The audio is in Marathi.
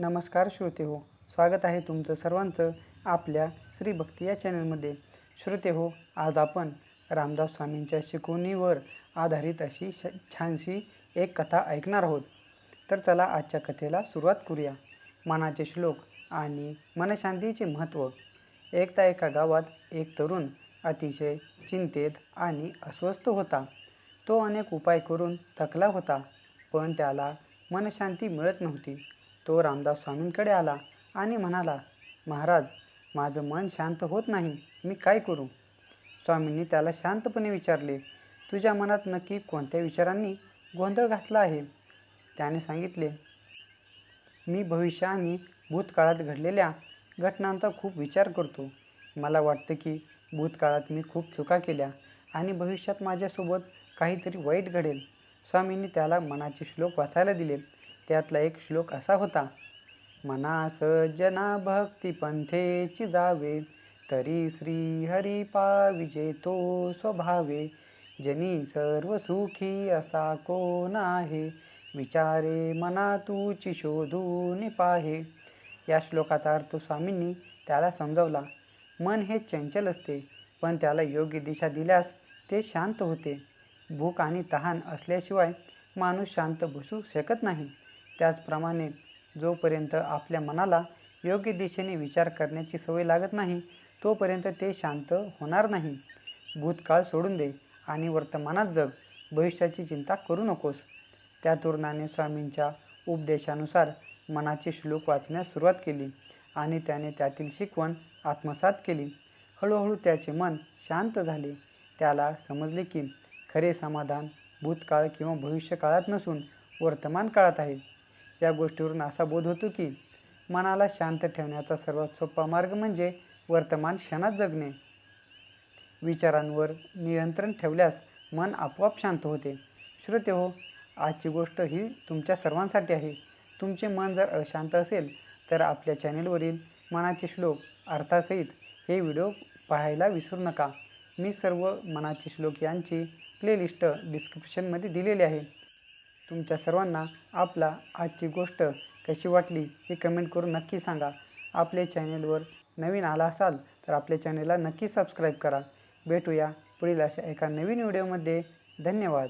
नमस्कार श्रोते हो स्वागत आहे तुमचं सर्वांचं आपल्या श्री भक्ती या चॅनलमध्ये. श्रोते हो आज आपण रामदास स्वामींच्या शिकवणीवर आधारित अशी श छानशी एक कथा ऐकणार आहोत. तर चला आजच्या कथेला सुरुवात करूया. मनाचे श्लोक आणि मनशांतीचे महत्त्व. एकदा एका गावात एक तरुण अतिशय चिंतेत आणि अस्वस्थ होता. तो अनेक उपाय करून थकला होता पण त्याला मनशांती मिळत नव्हती. तो रामदास स्वामींकडे आला आणि म्हणाला महाराज माझं मन शांत होत नाही. मी काय करू? स्वामींनी त्याला शांतपणे विचारले तुझ्या मनात नक्की कोणत्या विचारांनी गोंधळ घातला आहे? त्याने सांगितले मी भविष्य आणि भूतकाळात घडलेल्या घटनांचा खूप विचार करतो. मला वाटतं की भूतकाळात मी खूप चुका केल्या आणि भविष्यात माझ्यासोबत काहीतरी वाईट घडेल. स्वामींनी त्याला मनाचे श्लोक वाचायला दिले. त्यातला एक श्लोक असा होता मनास जना भक्ती पंथेची जावे तरी श्री हरी पाविजे स्वभावे जनी सर्व सुखी असा कोण आहे विचारे मना तूची शोधून पाहे या श्लोकाचा अर्थ स्वामींनी त्याला समजावला. मन हे चंचल असते पण त्याला योग्य दिशा दिल्यास ते शांत होते. भूक आणि तहान असल्याशिवाय माणूस शांत बसू शकत नाही. त्याचप्रमाणे जोपर्यंत आपल्या मनाला योग्य दिशेने विचार करण्याची सवय लागत नाही तोपर्यंत ते शांत होणार नाही. भूतकाळ सोडून दे आणि वर्तमानात जग. भविष्याची चिंता करू नकोस. त्या तरुणाने स्वामींच्या उपदेशानुसार मनाचे श्लोक वाचण्यास सुरुवात केली आणि त्याने त्यातील शिकवण आत्मसात केली. हळूहळू त्याचे मन शांत झाले. त्याला समजले की खरे समाधान भूतकाळ किंवा भविष्यकाळात नसून वर्तमान काळात आहे. या गोष्टीवरून असा बोध होतो की मनाला शांत ठेवण्याचा सर्वात सोपा मार्ग म्हणजे वर्तमान क्षणात जगणे. विचारांवर नियंत्रण ठेवल्यास मन आपोआप शांत होते. श्रोते हो आजची गोष्ट ही तुमच्या सर्वांसाठी आहे. तुमचे मन जर अशांत असेल तर आपल्या चॅनेलवरील मनाचे श्लोक अर्थासहित हे व्हिडिओ पाहायला विसरू नका. मी सर्व मनाचे श्लोक यांची प्लेलिस्ट डिस्क्रिप्शनमध्ये दिलेली आहे. तुमच्या सर्वांना आपला आजची गोष्ट कशी वाटली हे कमेंट करून नक्की सांगा. आपल्या चॅनेलवर नवीन आला असाल तर आपल्या चॅनेलला नक्की सबस्क्राईब करा. भेटूया पुढील अशा एका नवीन व्हिडिओमध्ये धन्यवाद.